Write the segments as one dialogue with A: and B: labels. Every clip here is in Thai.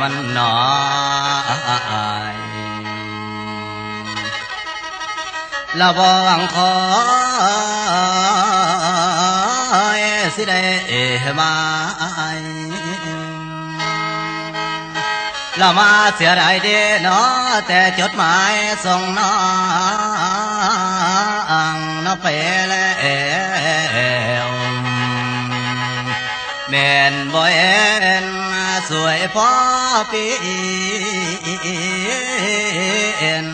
A: มันหนอยละบวังคอยสิได้มาละมาเสียดายเด้นาะแต่จดหมายส่งน้องน้อไปแล้วแม่นบ่เอ็น สวยพอปีเอ็น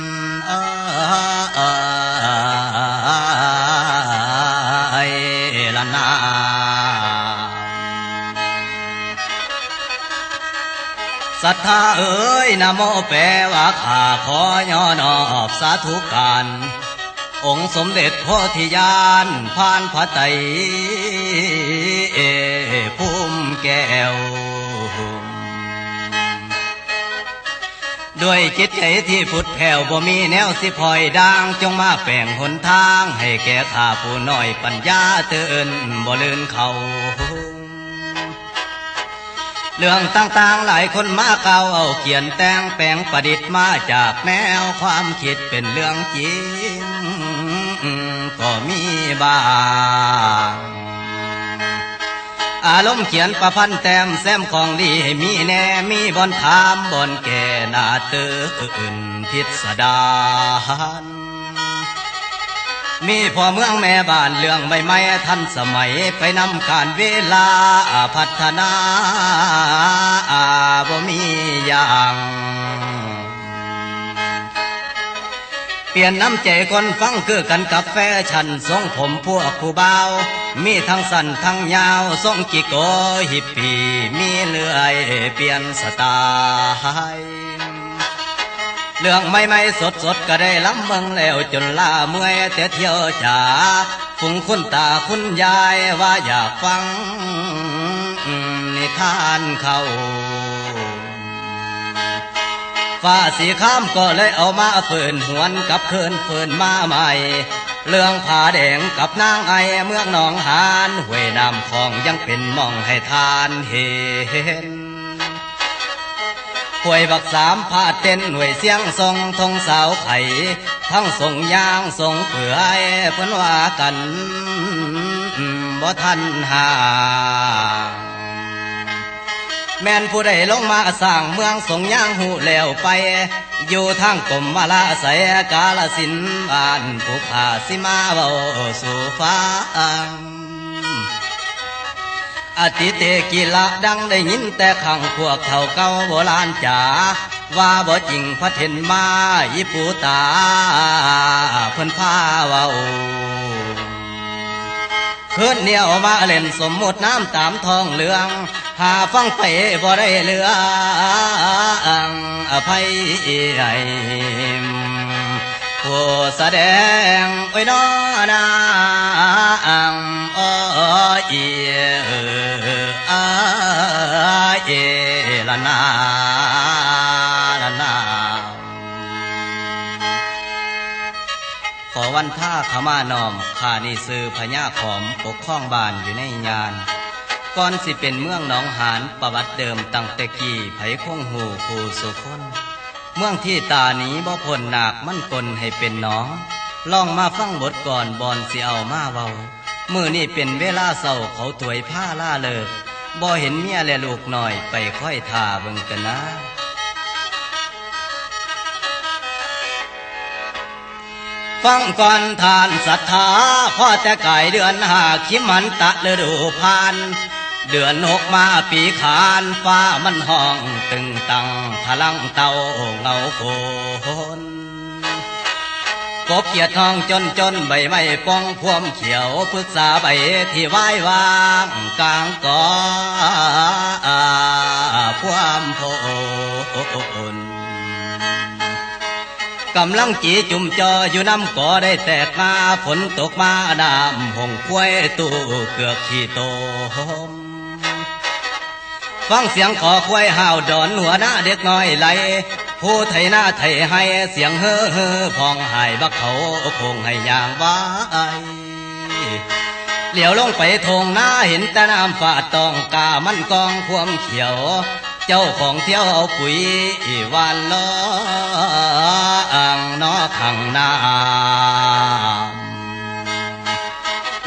A: เอ้ยละนาศรัทธาเอ้ยนโมแปลว่าข้าขอย่อนอบสาธุการองค์สมเด็จโพธิญาณพานพระไตรภูมิแก้ว ด้วยจิตใจที่ฟุดแผ่วบ่มีแนวสิพลอยดังจงมาแป่งหนทาง ให้แก่ข้าผู้น้อยปัญญาเตือนบ่ลืนเขาเรื่องต่างๆหลายคนมาเก่าเอาเขียนแต่งแปลงประดิษฐ์มาจากแนวความคิดเป็นเรื่องจริง ก็มีบ้าง อารมณ์เขียนประพันธ์แต้มแซมของดีให้มีแน่มีบอนถามบอนแก่นาเตื่นพิสดารมีพ่อเมืองแม่บ้านเรื่องใบไม้ทันสมัยไปนำการเวลาพัฒนาบ่มีอย่าง ปลี่ยนน้ำใจคนฟังคือกันกับแฟชั่นทรงผมพวกผู้เบามีทั้งสั้นทั้งยาวทรงกิโกฮิปปีมีเลื่อยเปลี่ยนสไตล์เรื่องไม่ไม่สดสดก็ได้ล้ำเมืองแล้วจนล่าเมื่อยแต่เที่ยวจ๋าฟุงคุณตาคุณยายว่าอยากฟังนิทานเขา ฟ้าสีข้ามก็เลยเอามาฝืนหวนกับเคืนฝืนมาใหม่ เรื่องผาแดงกับนางไอเมืองหนองหานห้วยน้ำของยังเป็นมองให้ทานเห็นป่วยบักสามผาเต้นหน่วยเสียงทรงทงสาวไข่ทั้งส่งยางส่งเปื่อยเพิ่นว่ากันบ่ทันหา แม่นผู้ใดลงมาสร้างเมืองสงย่างหูแล้วไป อยู่ทางกรมมาลาใสกาลสินบ้านผู้ขาสิมาเบาสู่ฟ้าอติเตกีละดังได้ยินแต่ขังพวกเท่าเก่าโบราณจ๋าว่าบ่จริงพระเทนมายิปูตาเพิ่นพาเว้า คืนเหนียวมาเล่นสมมุติน้ำตามทองเหลือง หาฟังไปบ่ได้เหลืองอภัยให้ผู้แสดงไว้น้อนางอ้อยอ้ายละนา วันท่าขมานอมข้านี่ซื้อพญาขอมปกข้องบานอยู่ในงานก่อนสิเป็นเมืองหนองหานประวัติเดิมตั้งแต่กี้ไผคงหูผู้สุคนเมืองที่ตาหนีบ่พ้นหนักมั่นกลให้เป็นหน้องลองมาฟังบทก่อนบอนสิเอามาเว้ามือนี่เป็นเวลาเศร้าเขาถวยผ้าล่าเลิกบ่เห็นเมียและลูกหน่อยไปค่อยท่าเบิ่งกันนะ ฟังก่อนทานศรัทธาพ่อแต่ไก่เดือนหาคิมันตะฤดูพาน เดือนหกมาปีขานฟ้ามันห้องตึงตังพลังเตาเงาโคนกบเกียดทองจนจนใบไม้ป้องพวมเขียวปรึกษาใบที่ไว้วางกลางกอพวมโพน กำลังจีจุ่มจออยู่น้ำก่อได้แตกมาฝนตกมาน้ำหงควยตู้เกือกขี้โตมฟังเสียงขอควายห่าวดอนหัวหน้าเด็กน้อยไหลผู้ไทยหน้าไทยให้เสียงเฮ้อเฮ้อพองหายบักเขาคงให้ยางไว้เหลียวลงไปทงหน้าเห็นแต่น้ำฝาดตองกามันกองความเขียว เจ้าของเที่ยวเอาปุ๋ยวานล้ออ่างนอขังน้ำ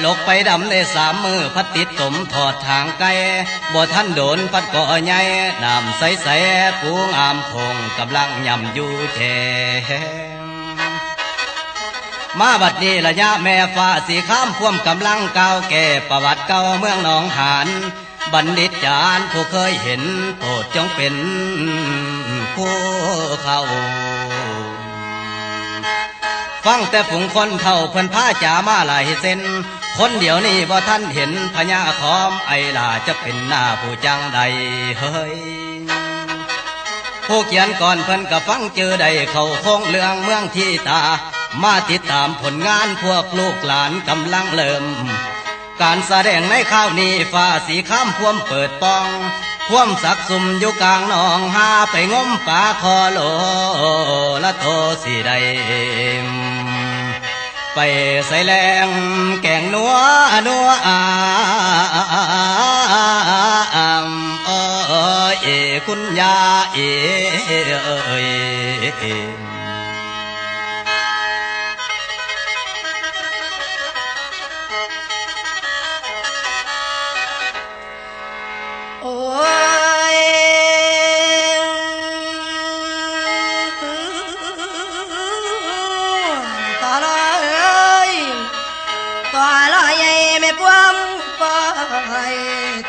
A: ลกไปดำในสามมือพัดติดตมถอดทางไกลบ่ท่านโดนพัดก่อใหญ่น้ำใสใสๆปูงามคงกำลังยำอยู่แทงมาบัดนี้ระยะแม่ฟ้าสีข้ามควมกำลังก้าวแก่ประวัติเก่าเมืองหนองหาน บัณฑิตจารย์ผู้เคยเห็นโปรดจงเป็นผู้เข้าฟังแต่ฝูงคนเท่าเพิ่นผ้าจ่ามาหลายเส้น คนเดียวนี่บ่ท่านเห็นพญาคอมไอล่าจะเป็นหน้าผู้จังใดเฮ้ยผู้เขียนก่อนเพิ่นก็ฟังเจอได้เขาคงเรื่องเมืองที่ตา มาติดตามผลงานพวกลูกหลานกำลังเริ่ม การแสดงในข้าวนี้ฟ้าสีข้ามพ่วมเปิดปองพ่วมสักสุ่มอยู่กลางหนองหาไปงมปลาคอโลละโทสีใดไปใส่แรงแกงนัวนัวอามเออเอคุณยาเอ
B: ตาลอยไม่ปวมปอย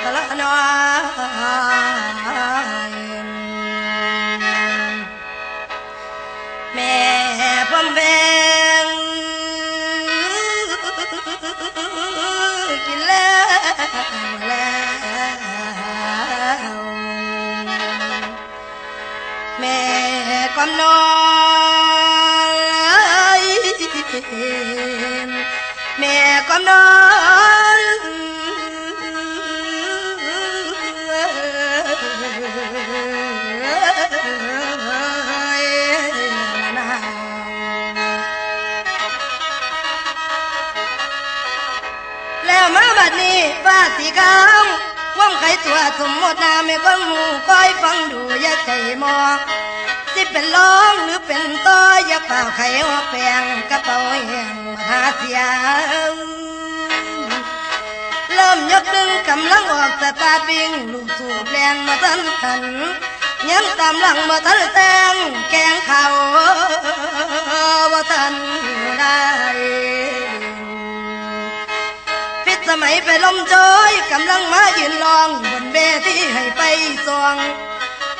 B: ตาลน้อยแม่พมแบงกินแล้วแล้วแม่กำนอน แม่กำนอนแล้วมาบัดนี้ฟ้าสีขาวว่องไขตัวสมมตินาไม่ก้องหูคอยฟังดูอย่าใจมองสิเป็นร้องหรือเป็นต้ออย่าเป่าไขหัวแปลงกระเป๋าแห้ง หาเสียงเริ่มยกดึงกำลังออกสตาร์บิงลูกสูบแรงมาทันทันยังตามหลังมาทันแตงแกงเขาว่าทันได้ฟิตสมัยไปลมจอยกำลังมายืนลองบนเวทีให้ไปสวง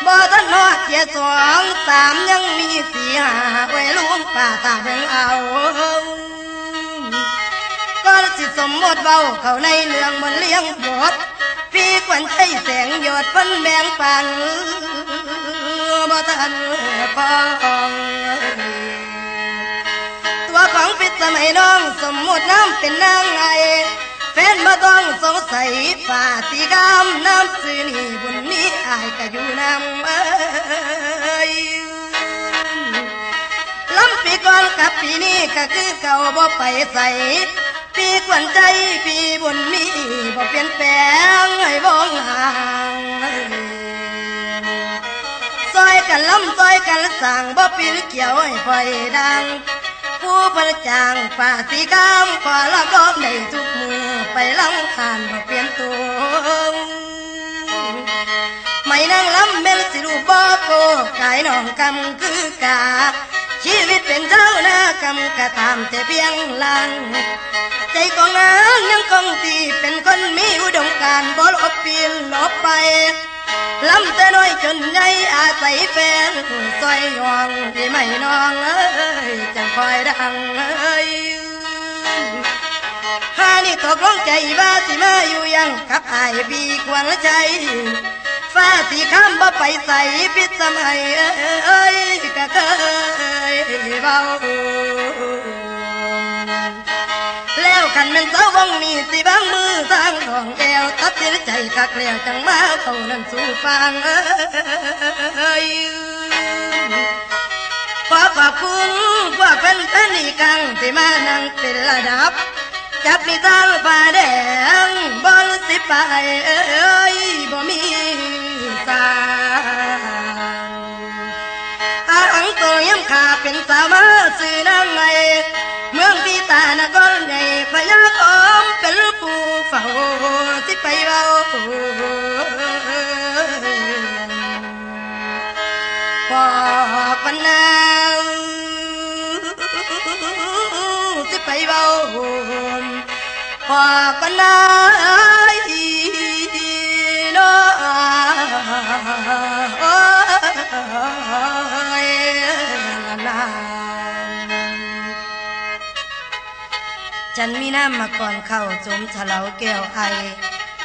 B: บ่ทันนอดเจียสองสามยังมีสี่ห้าไว้ลุงป่าตาเบิ่งเอา สิสมมติเบาเขาในเรื่องมันเลี้ยงบทพี่ขวัญใจแสงหยดพันแบงปันบ่ทันฟองตัวของปิดสมัยน้องสมมุติน้ำเป็นนางไงแฟนมาต้องสงสัยฝ่าสีกามน้ำซื้อนี่บุญมีอายก็อยู่น้ำเอ้ยลำปีก่อนกับปีนี้ก็คือเก่าบ่ไปใส่ ปีกวนใจปีบุญมีบ่เปลี่ยนแปลงให้บ้องห่างซอยกันล้ำซอยกันสั่งบ่ปีเกี่ยวให้ไฟดัง ผู้ประจางฝ่าสีกามขอรับรองได้ทุกมือไปลังคานบ่เปลี่ยนตัวไม่นั่งล้ำเมลสิรูบ่โกกายน้องกำคือกาชีวิตเป็นเจ้าหน้ากำกะตามแต่เพียงลัง ใจของนางยังคงที่เป็นคนมีอุดมการณ์บ่ลบเปลี่ยนลบไปลำแต่น้อยจนใหญ่อาศัยแฟนซอยยองที่ไม่นองเอ้ยจังคอยดังเอ้ยหานี่ตกลงใจว่าสิมาอยู่ยังกับอายบีควงใจฟ้าสีข้ามบ่ไปใส่พิษสมัยเอ้ยก็เคยเบาแล้ว ขันเป็นสาววังนี่สิบางมือทางของแก้วตัดสินใจกักแล้วจังมาเขานั้นสู่ฟังเอ้ยขอขอบคุณพวกเป็นแฟนอีกังที่มานั่งเป็นระดับ จับมีตาฟ้าแดงบอลสิไปเอ้ยบ่มีสางอาอังตัวย้ำขาเป็นสาวมาสื่อนางไงเมืองพีตานก สิไปเบาพอปันนาสิไปเบาพอกันนายเนาะโอ้ยละนฉันมีหน้ำมาก่อนเข้าจมฉลาแก้วไอ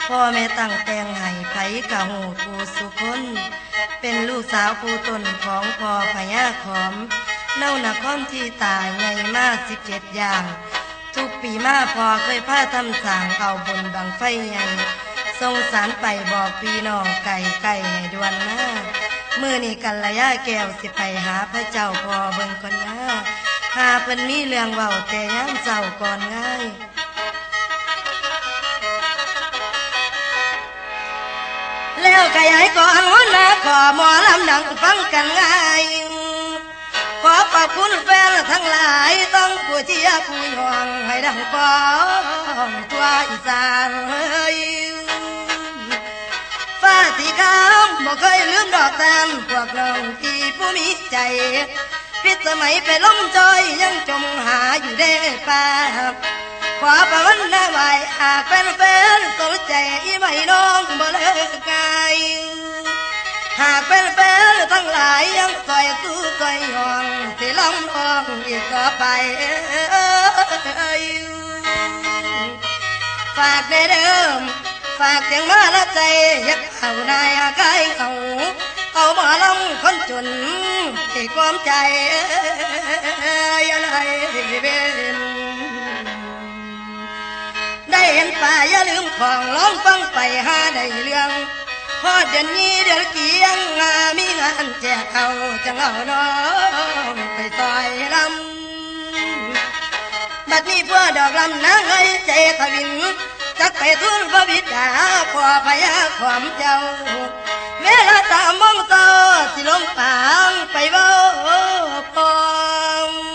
B: พ่อแม่ตั้งแต่งให้ไผกะหูผู้สุคนเป็นลูกสาวผู้ตนของพ่อพญาขอมเล่านาคอมที่ตายไงมาสิบเจ็ดอย่าง ทุกปีมาพอเคยพาทำสางเอาบนบังไฟใหญ่ส่งสารไปบอกพี่น้องไก่ไก่ให้ดวนมามื่อนี่กันระยะแก้วสิไปหาพระเจ้าพอเบิ่งก่อนนะหาเพิ่นมีเรื่องเว้าแต่ย้ำเจ้าก่อนง่าย แล้วขยายก่อนหัวหน้าขอหมอลำดังฟังกันง่าย ขอขอบคุณแฟนทั้งหลายต้องผู้เชียร์ผู้ยองให้ดังฟองทั่วอีสานเฮ้ยฟ้าสีขาวบ่เคยลืมดอกแตนพวกน้องที่ผู้มีใจพิษสมัยไปล้มจอยยังจมหาอยู่เด้ป่าขอประวันหน้าไวากแฟนๆสนใจอีไม่น้องบ่เลิกไกลหากแฟนๆทั้งหลายยังซอยสู้ซอยยองสิลำทองอีกต่อไปฝากในเดิมฝากเสียงมาละใจอยักเอานายอากายเอาเอามาลองคนจนที่ความใจอะไรเป็น ได้เห็นป่าอย่าลืมของร้องฟังไปหาได้เรื่องพอเดือนนี้เดือนเกียงงามีงานแจกเอาจังเอาน้องไปซอยลำบัดนี้พวกดอกลำนางเอ้ยใจทวินจักไปทุนพระบิดาพ่อพยาความเจ้าเวลาตามมองเจ้าสิลงปางไปเบ้าพองละละตะปังกันบอม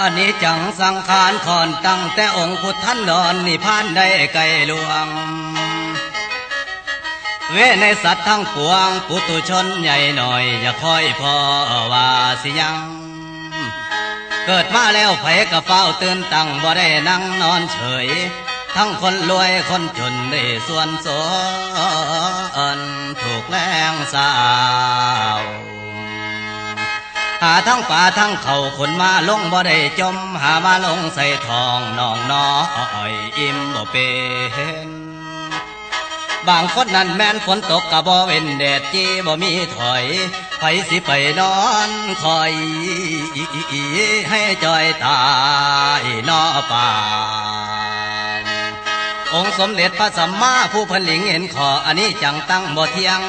B: อัน
A: นี้จังสังขารขอนตั้งแต่องค์พุทธันดอนนิพพานได้ไกลหลวง เวในสัตว์ทั้งปวงปุตุชนใหญ่หน่อย อย่าคอยพอว่าสิยัง เกิดมาแล้วไผกระเฝ้าตื่นตั้งบ่ได้นั่งนอนเฉย ทั้งคนรวยคนจนได้ส่วนสนถูกแรงสาว หาทั้งป่าทั้งเขาคนมาลงบ่ได้จม หามาลงใส่ทองน้องน้อยอิ่มบ่เป็นบางคนนั้นแม่นฝนตกกะบ่เว้นแดดจีบ่มีถอยไผสิไปนอนคอยให้จอยตายนอป่า องค์สมเด็จพระสัมมาผู้เพันหลิงเห็นขออันนี้จังตั้งบ่เที่ยง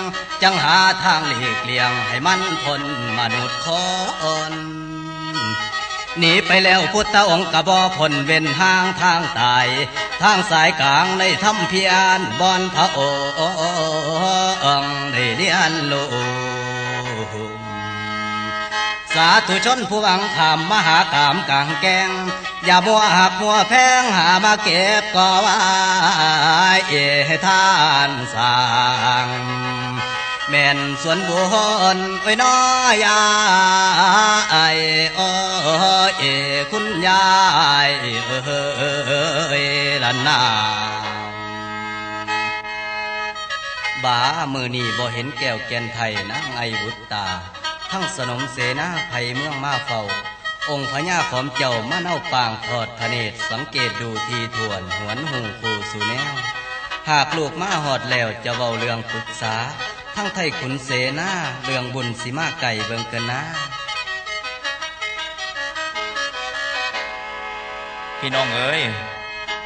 A: จังหาทางหลีกเลี่ยงให้มันพ้นมนุษย์คนหนีไปแล้วพุทธองค์กระบ่พ้นเว้นห้างทางตาย ทางสายกลางในถ้ำเพียนบอนพระโองค์ได้เรียนรู้สาธุชนผู้หวังขามมหากามกลางแกง อย่ามัวหักมัวแพงหามาเก็บก็ไว้เอท่านสร้าง
C: แม่นสวนบุญไว้น้อยไอโอ้เอคุณยายเอ้ยลันาบ่ามือนี่บ่เห็นแก้วแกนไทยนางไอบุตตา ทั้งสนมเสนาภัยเมืองมาเฝ้า องค์พญาขอมเจ้ามาเน่าปางทอดพระเนตรสังเกตดูทีทวนหวนหูคูสู่แนว หากลูกมาหอดแล้วจะเว้าเรื่องปรึกษา ทั้งไทยขุนเสนาเรื่องบุญสิมาไก่เบิงกินนะ
D: พี่น้องเอ๋ย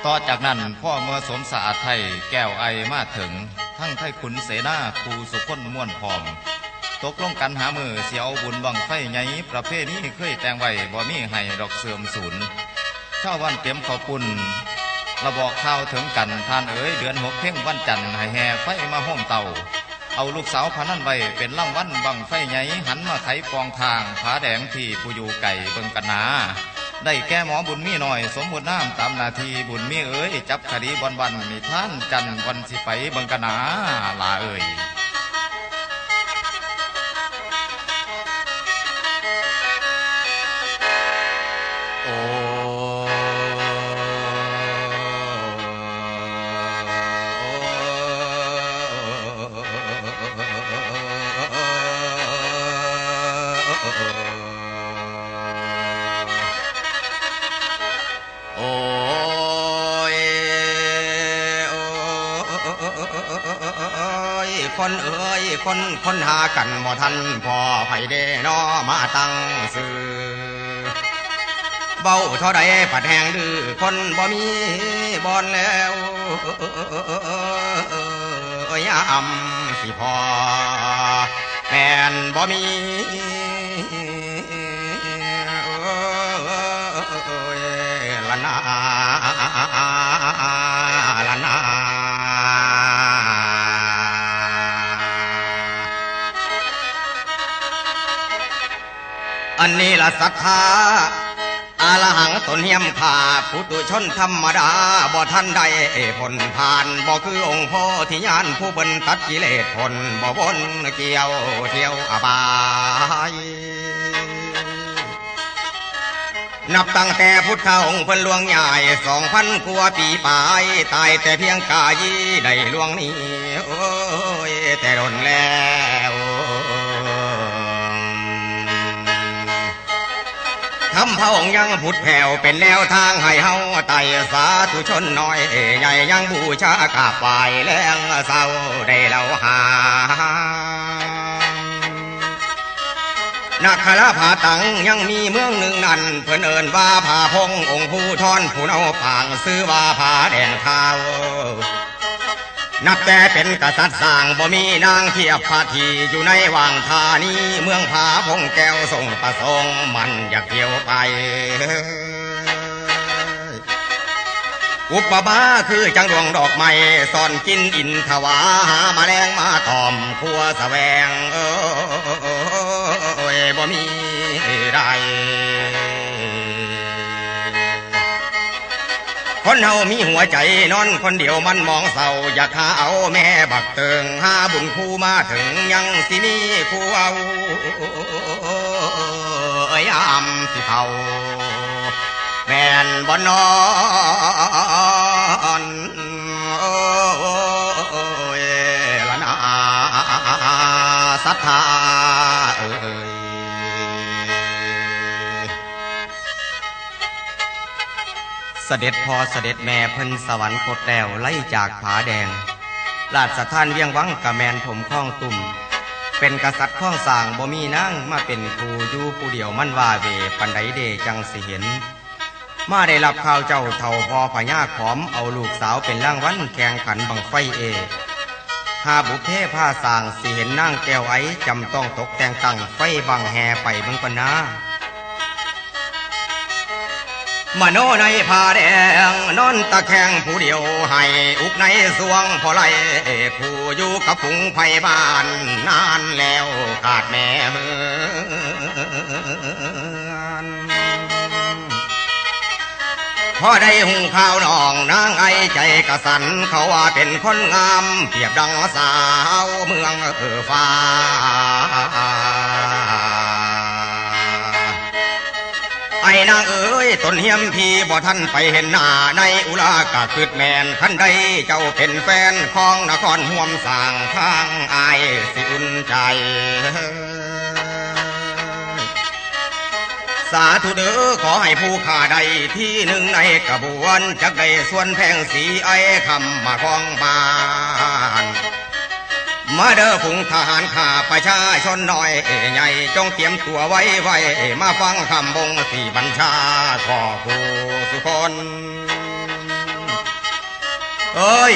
D: ต่อจากนั้นพ่อเมื่อสมสะอาดไทยแก้วไอมาถึง ทั้งไทยขุนเสนาครูสุคนม่วนพร้อม ตกลงกันหามือเสียวบุญบังไฟใหญ่ประเภทนี้เคยแต่งไว้บ่มีให้ดอกเสื่อมสูญชาววันเตรียมข้าวปุ้นระบอกข้าวถึงกันทานเอ๋ยเดือนหกเพ่งวันจันทร์ให้แห่ไฟมาห้อมเตาเอาลูกสาวพานันไว้เป็นล่างวันบังไฟใหญ่หันมาไขปองทางผาแดงที่ผู้อยู่ไก่เบิงกันนาได้แก่หมอบุญมีหน่อย สมบูรณ์น้ำตามนาทีบุญมีเอ๋ยจับคดีบอนวันมีท่านจันทร์วันสิไปเบิงกันนาลาเอ๋ย
C: คนเอ้ยคนคนหากันบ่ทันพอไผเด้นอมาตั้งสื่อเบาเท่าใดผัดแหงดื้อคนบ่มีบอนแล้วยอำสิพอแม่นบ่มีละนา อันนี้ละศรัทธาอาลหังตนเหียมขาผู้ตุชนธรรมดาบ่ท่านใดผลผ่านบ่คือองค์พ่อที่ยานผู้เบินตัดกิเลสผลบ่วนเกี่ยวเที่ยวอบายนับตั้งแต่พุทธองค์เพิ่นลวงใหญ่สองพันกว่าปีปลายตายแต่เพียงกายได้ลวงนี้โอ้ยแต่ดนแล้ว ทำพระองค์ยังผุดแผ่วเป็นแนวทางให้เฮาไต่สาธุชนน้อยใหญ่ยังบูชากราบไหวแรงเศร้าได้เล่าหานักขลาผาตังยังมีเมืองหนึ่งนั่นเพิ่อนเอินว่าผาพงองค์ผู้ทอนผู้เอาปางซื้อว่าผาแดงขาว นับแต่เป็นกษัตริย์สร้างบ่มีนางเทียบพาทีอยู่ในวังธานีเมืองผาพงแก้วทรงประสงค์มันอยากเที่ยวไป อุปบาคือจังดวงดอกไม้ซ่อนกินอินทวาหามาแมลงมาตอมครัวสแสวงเอ้ยบ่มีได้ คนเฮามีหัวใจนอนคนเดียวมันมองเศร้าอยากหาเอาแม่บักเติงหาบุญคู่มาถึงยังสิมีคู่เอาเอ้ยอามสิเผาแม่นบ่นอนโอ้ยละนาศรัทธา ด็จพ่อเสด็จแม่เพิ่นสวรรคตแล้วไล่จากผาแดง ราชท่านเวียงวังกะแมนผมข้องตุ่ม เป็นกษัตริย์ข้องสางบ่มีนางมาเป็นครูอยู่ผู้เดียวมันว่าเวปันไดเดจังสิเห็น มาได้รับข่าวเจ้าเท่าพอพญาขอมเอาลูกสาวเป็นร่างวันแข่งขันบังไฟเอหาบุเพผ้าสางสิเห็นนางแก้วไอจำต้องตกแต่งตั้งไฟบังแห่ไปเบิ่งกันนะ มโนในผ้าแดงนอนตะแคงผู้เดียวให้อุกในสวงพอไหลผู้อยู่กับผงไผ่บ้านนานแล้วขาดแม่เฮือนพพอได้หูข่าวน้องนางไอใจกระสันเขาว่าเป็นคนงามเปรียบดังสาวเมืองเออฟ้า นางเอ๋ยตนเฮียมพีบ่ท่านไปเห็นหน้าในอุลากะคืดแมนขันใดเจ้าเป็นแฟนของนครห่วมสางทางอายสิอุ่นใจสาธุเด้อขอให้ผู้ข่าใดที่หนึ่งในกระบวนจักได้ส่วนแพงสีไอ้คำมาของบาน มาเด้อผงทหารข้าประชาชนหน้อยใหญ่จงเตรียมตัวไว้ไว้มาฟังคำบงสีบัญชาขอผู้สุคนเอ้ย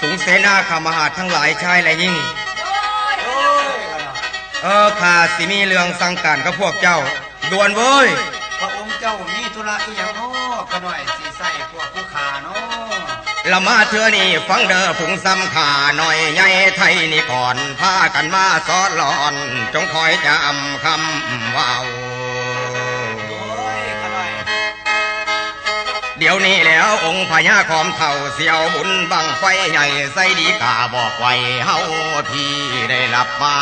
C: ฝูงเสนาขามหาทั้งหลายชายและยิ่งเออข้าสิมีเรื่องสังการกับพวกเจ้าด่วนเว้ย
E: พระองค์เจ้ามีธุระอีหยังน้อก็หน่อยสิใส่พวกผู้ขา
C: ละมาเธอนี่ฟังเด้อผุงซ้ำขาหน่อยใหญ่ไทยนี่ก่อนพากันมาสอนหลอน จงคอยจำคำว่าวเดี๋ยวนี้แล้วองค์พญาคอมเท่าเสียวบุญบังไฟใหญ่ใส่ดีกาบอกไว้เฮาที่ได้รับมา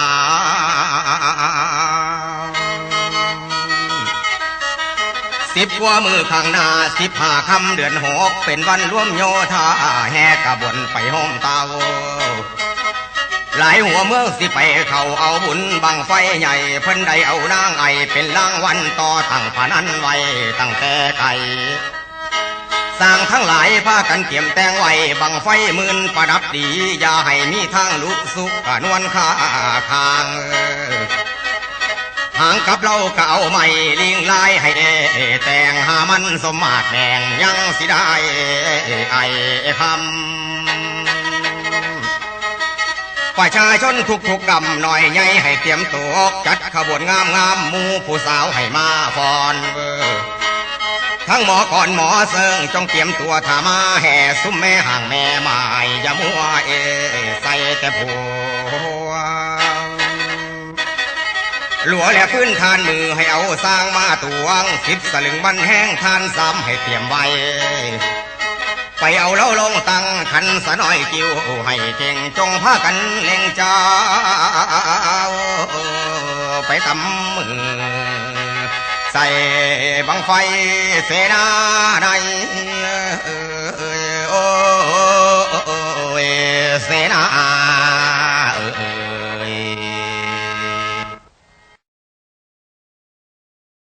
C: สิบกว่ามือข้างหน้าสิบห้าคำเดือนหกเป็นวันร่วมโยธาแห่กระบวนไปห้องเตาหลายหัวเมืองสิไปเขาเอาบุญบังไฟใหญ่เพิ่นได้เอานางไอเป็นรางวัลต่อตั้งพนันไว้ตั้งแต่ไกลสร้างทั้งหลายพากันเตรียมแต่งไว้บังไฟหมื่นประดับดี อย่าให้มีทางลุกสุกกะนวลค่าคาง หางกับเราก็เอาไม่ลิงลายให้เอแต่งหามันสมมาตรแดงยังสิได้ไอคำประชาชนทุกๆกกำหน่อยใหญ่ให้เตรียมตัวจัดขบวนงามงามมูผู้สาวให้มาฟอนเวอร์ทั้งหมอก่อนหมอเซิงจงเตรียมตัวถามาแห่ซุ้มแม่ห่างแม่ไม้อย่ามัวเอใส่แต่ผัว หลัวและพื้นทานมือให้เอาสร้างมาตวงสิบสลึงมันแห้งทานซ้ำให้เตรียมไว้ไปเอาเล้าลงตั้งขันสะน้อยกิ้วให้เก่งจงพากันเล่งเจ้าไปทำมือใส่บังไฟเสนาในโอ้เสนา